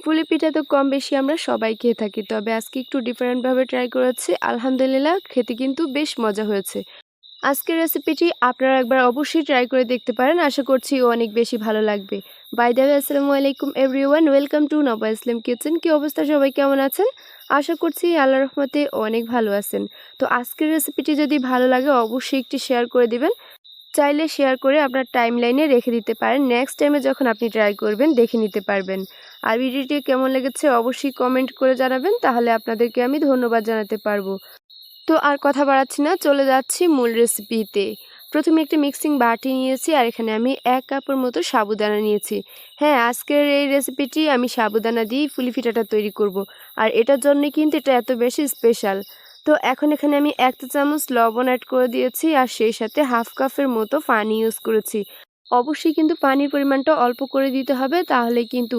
পুলি পিঠা তো কম বেশি আমরা সবাই খেয়ে থাকি, তবে আজকে একটু ডিফারেন্টভাবে ট্রাই করেছি। আলহামদুলিল্লাহ, খেতে কিন্তু বেশ মজা হয়েছে। আজকের রেসিপিটি আপনারা একবার অবশ্যই ট্রাই করে দেখতে পারেন, আশা করছি অনেক বেশি ভালো লাগবে। বাই দ্য আসসালামু আলাইকুম এভরিওয়ান ওয়েলকাম টু নবা ইসলাম কিচেন কি অবস্থা সবাই, কেমন আছেন? আশা করছি আল্লাহ রহমতে অনেক ভালো আছেন। তো আজকের রেসিপিটি যদি ভালো লাগে, অবশ্যই একটি শেয়ার করে দিবেন। চাইলে শেয়ার করে আপনার টাইম লাইনে রেখে দিতে পারেন। নেক্সট টাইমে যখন আপনি ট্রাই করবেন, দেখে নিতে পারবেন। আর ভিডিওটি কেমন লেগেছে অবশ্যই কমেন্ট করে জানাবেন, তাহলে আপনাদেরকে আমি ধন্যবাদ জানাতে পারব। তো আর কথা বাড়াচ্ছি না, চলে যাচ্ছি মূল রেসিপিতে প্রথমে একটি মিক্সিং বাটি নিয়েছি, আর এখানে আমি এক কাপের মতো সাবুদানা নিয়েছি। হ্যাঁ আজকের এই রেসিপিটি আমি সাবুদানা দিয়েই ফুলি ফিটাটা তৈরি করব। আর এটার জন্য কিন্তু এটা এত বেশি স্পেশাল তো এখন এখানে আমি এক চামচ লবণ অ্যাড করে দিয়েছি আর সেই সাথে হাফ কাপের মতো পানি ইউজ করেছি। অবশ্যই কিন্তু পানির পরিমাণটা অল্প করে দিতে হবে, তাহলে কিন্তু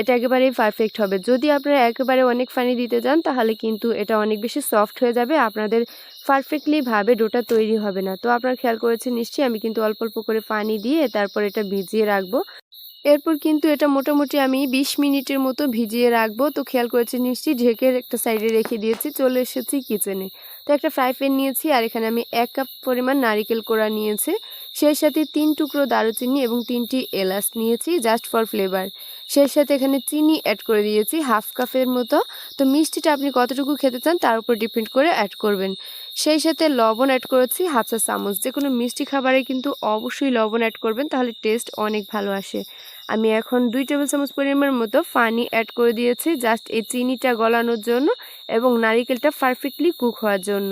এটা একেবারেই পারফেক্ট হবে। যদি আপনারা একেবারে অনেক পানি দিতে যান, তাহলে কিন্তু এটা অনেক বেশি সফট হয়ে যাবে, আপনাদের পারফেক্টলিভাবে ডোটা তৈরি হবে না। তো আপনারা খেয়াল করেছেন নিশ্চয়ই, আমি কিন্তু অল্প অল্প করে পানি দিয়ে তারপর এটা ভিজিয়ে রাখব। এরপর কিন্তু এটা মোটামুটি আমি ২০ মিনিটের মতো ভিজিয়ে রাখব। তো খেয়াল করেছি নিশ্চয়ই ঢেকে একটা সাইডে রেখে দিয়েছি, চলে এসেছি কিচেনে। তো একটা ফ্রাই প্যান নিয়েছি আর এখানে আমি এক কাপ পরিমাণ নারিকেল কোড়া নিয়েছি। সেই সাথে তিন টুকরো দারুচিনি এবং তিনটি এলাচ নিয়েছি জাস্ট ফর ফ্লেভার সেই সাথে এখানে চিনি অ্যাড করে দিয়েছি হাফ কাপের মতো। তো মিষ্টিটা আপনি কতটুকু খেতে চান তার উপর ডিপেন্ড করে অ্যাড করবেন। সেই সাথে লবণ অ্যাড করেছি চা চামচ। যে কোনো মিষ্টি খাবারে কিন্তু অবশ্যই লবণ অ্যাড করবেন, তাহলে টেস্ট অনেক ভালো আসে। আমি এখন দুই টেবিল চামচ পরিমাণের মতো পানি অ্যাড করে দিয়েছি জাস্ট এই চিনিটা গলানোর জন্য এবং নারিকেলটা পারফেক্টলি কুক হওয়ার জন্য।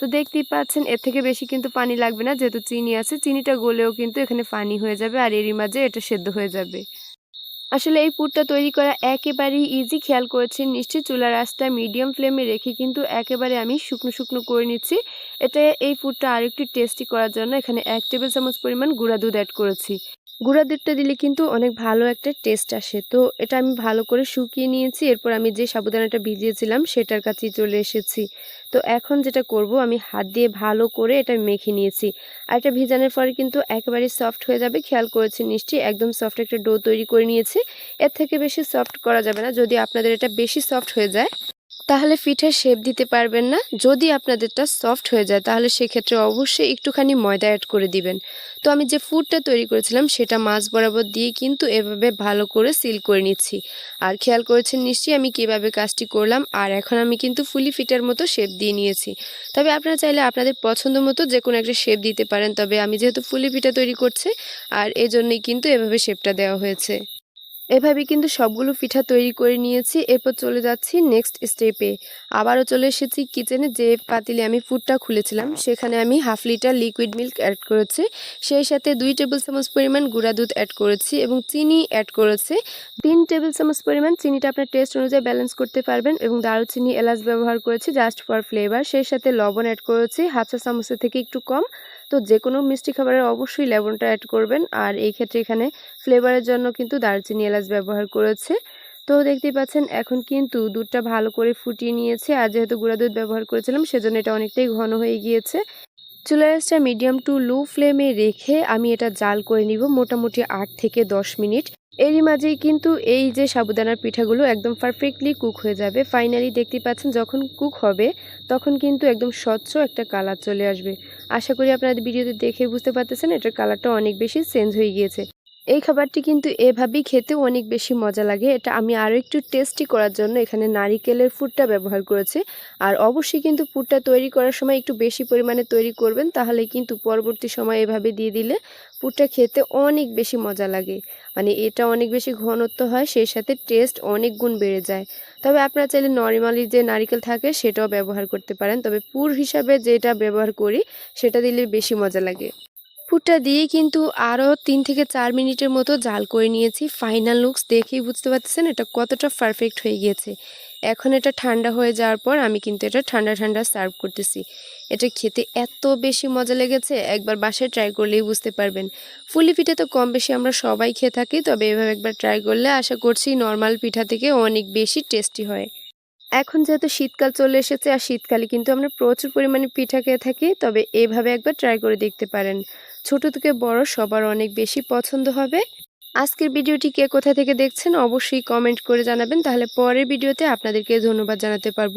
তো দেখতেই পাচ্ছেন, এর থেকে বেশি কিন্তু পানি লাগবে না, যেহেতু চিনি আছে, চিনিটা গলেও কিন্তু এখানে পানি হয়ে যাবে আর এরই মাঝে এটা সেদ্ধ হয়ে যাবে। আসলে এই পুরটা তৈরি করা একেবারেই ইজি খেয়াল করেছেন নিশ্চয়ই চুলার আঁচটা মিডিয়াম ফ্লেমে রেখে কিন্তু একেবারে আমি শুকনো শুকনো করে নিচ্ছি। এটা এই পুরটা আরেকটু টেস্টি করার জন্য এখানে এক টেবিল চামচ পরিমাণ গুঁড়া দুধ অ্যাড করেছি। গুঁড়া দুধটা দিলে কিন্তু অনেক ভালো একটা টেস্ট আসে। তো এটা আমি ভালো করে শুকিয়ে নিয়েছি, এরপর আমি যে সাবুদানাটা ভিজিয়েছিলাম সেটার কাছেই চলে এসেছি। তো এখন যেটা করব, আমি হাত দিয়ে ভালো করে এটা মেখে নিয়েছি। আর এটা ভিজানোর পরে কিন্তু একেবারে সফট হয়ে যাবে, খেয়াল করেছি নিশ্চয়ই, একদম সফট একটা ডো তৈরি করে নিয়েছি। এর থেকে বেশি সফট করা যাবে না, যদি আপনাদের এটা বেশি সফট হয়ে যায়। তাহলে পিঠের শেপ দিতে পারবেন না। যদি আপনাদেরটা সফট হয়ে যায়, তাহলে সেক্ষেত্রে অবশ্যই একটুখানি ময়দা অ্যাড করে দিবেন। তো আমি যে ফুডটা তৈরি করেছিলাম, সেটা মাছ বরাবর দিয়ে কিন্তু এভাবে ভালো করে সিল করে নিচ্ছি। আর খেয়াল করেছেন নিশ্চয়ই আমি কীভাবে কাজটি করলাম, আর এখন আমি কিন্তু ফুলি ফিটার মতো শেপ দিয়ে নিয়েছি। তবে আপনারা চাইলে আপনাদের পছন্দ মতো যে কোনো একটা শেপ দিতে পারেন, তবে আমি যেহেতু ফুলি পিঠা তৈরি করছি, আর এজন্যই কিন্তু এভাবে শেপটা দেওয়া হয়েছে। এভাবে কিন্তু সবগুলো পিঠা তৈরি করে নিয়েছি। এরপর চলে যাচ্ছি নেক্সট স্টেপে আবারও চলে এসেছি কিচেনে যে পাতিলে আমি ফুডটা খুলেছিলাম, সেখানে আমি half litre liquid milk add করেছি। সেই সাথে দুই টেবিল চামচ পরিমাণ গুঁড়া দুধ অ্যাড করেছি এবং চিনি অ্যাড করেছি। তিন টেবিল চামচ পরিমাণ চিনিটা আপনার টেস্ট অনুযায়ী ব্যালেন্স করতে পারবেন এবং দারুচিনি এলাচ ব্যবহার করেছি জাস্ট ফর ফ্লেভার সেই সাথে লবণ অ্যাড করেছি, হাফ চা চামচের থেকে একটু কম। তো যে কোনো মিষ্টি খাবারে অবশ্যই লেবনটা অ্যাড করবেন। আর এই ক্ষেত্রে এখানে ফ্লেভারের জন্য কিন্তু দারচিনি এলাচ ব্যবহার করেছে। তো দেখতেই পাচ্ছেন, এখন কিন্তু দুধটা ভালো করে ফুটিয়ে নিয়েছে। আর যেহেতু গুঁড়া দুধ ব্যবহার করেছিলাম, সেজন্য এটা অনেকটাই ঘন হয়ে গিয়েছে। চুলার আঁচটা মিডিয়াম টু লো ফ্লেমে রেখে আমি এটা জাল করে নিব মোটামুটি আট থেকে দশ মিনিট। এরই মাঝেই কিন্তু এই যে সাবুদানার পিঠাগুলো একদম পারফেক্টলি কুক হয়ে যাবে। ফাইনালি দেখতে পাচ্ছেন, যখন কুক হবে, তখন কিন্তু একদম স্বচ্ছ একটা কালার চলে আসবে। আশা করি আপনারা ভিডিওতে দেখে বুঝতে পারতেছেন এটার কালারটা অনেক বেশি চেঞ্জ হয়ে গিয়েছে। এই খাবারটি কিন্তু এভাবেই খেতে অনেক বেশি মজা লাগে। এটা আমি আরও একটু টেস্টি করার জন্য এখানে নারিকেলের ফুডটা ব্যবহার করেছি। আর অবশ্যই কিন্তু ফুডটা তৈরি করার সময় একটু বেশি পরিমাণে তৈরি করবেন, তাহলে কিন্তু পরবর্তী সময় এভাবে দিয়ে দিলে পুরটা খেতে অনেক বেশি মজা লাগে। মানে এটা অনেক বেশি ঘনত্ব হয়, সেই সাথে টেস্ট অনেক গুণ বেড়ে যায়। তবে আপনারা চাইলে নর্মালি যে নারিকেল থাকে সেটাও ব্যবহার করতে পারেন। তবে পুর হিসাবে যেটা ব্যবহার করি, সেটা দিলে বেশি মজা লাগে। পুরটা দিয়ে কিন্তু আরও তিন থেকে চার মিনিটের মতো জাল করে নিয়েছি। ফাইনাল লুকস দেখেই বুঝতে পারতেছেন এটা কতটা পারফেক্ট হয়ে গিয়েছে। এখন এটা ঠান্ডা হয়ে যাওয়ার পর আমি কিন্তু এটা ঠান্ডা ঠান্ডা সার্ভ করতেছি। এটা খেতে এত বেশি মজা লেগেছে, একবার বাসায় ট্রাই করলেই বুঝতে পারবেন। ফুলি পিঠা তো কম বেশি আমরা সবাই খেয়ে থাকি, তবে এভাবে একবার ট্রাই করলে আশা করছি নর্মাল পিঠা থেকে অনেক বেশি টেস্টি হয়। এখন যেহেতু শীতকাল চলে এসেছে আর শীতকালে কিন্তু আমরা প্রচুর পরিমাণে পিঠা খেয়ে থাকি, তবে এভাবে একবার ট্রাই করে দেখতে পারেন। ছোট থেকে বড় সবার অনেক বেশি পছন্দ হবে। আজকের ভিডিওটি কে কোথা থেকে দেখছেন অবশ্যই কমেন্ট করে জানাবেন, তাহলে পরের ভিডিওতে আপনাদেরকে ধন্যবাদ জানাতে পারব।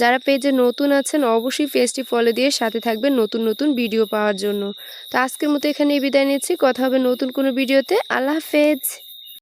যারা পেজে নতুন আছেন অবশ্যই পেজটি ফলো দিয়ে সাথে থাকবেন নতুন নতুন ভিডিও পাওয়ার জন্য। তো আজকের মতো এখানে বিদায় নিচ্ছি, কথা হবে নতুন কোনো ভিডিওতে। আল্লাহ হাফেজ।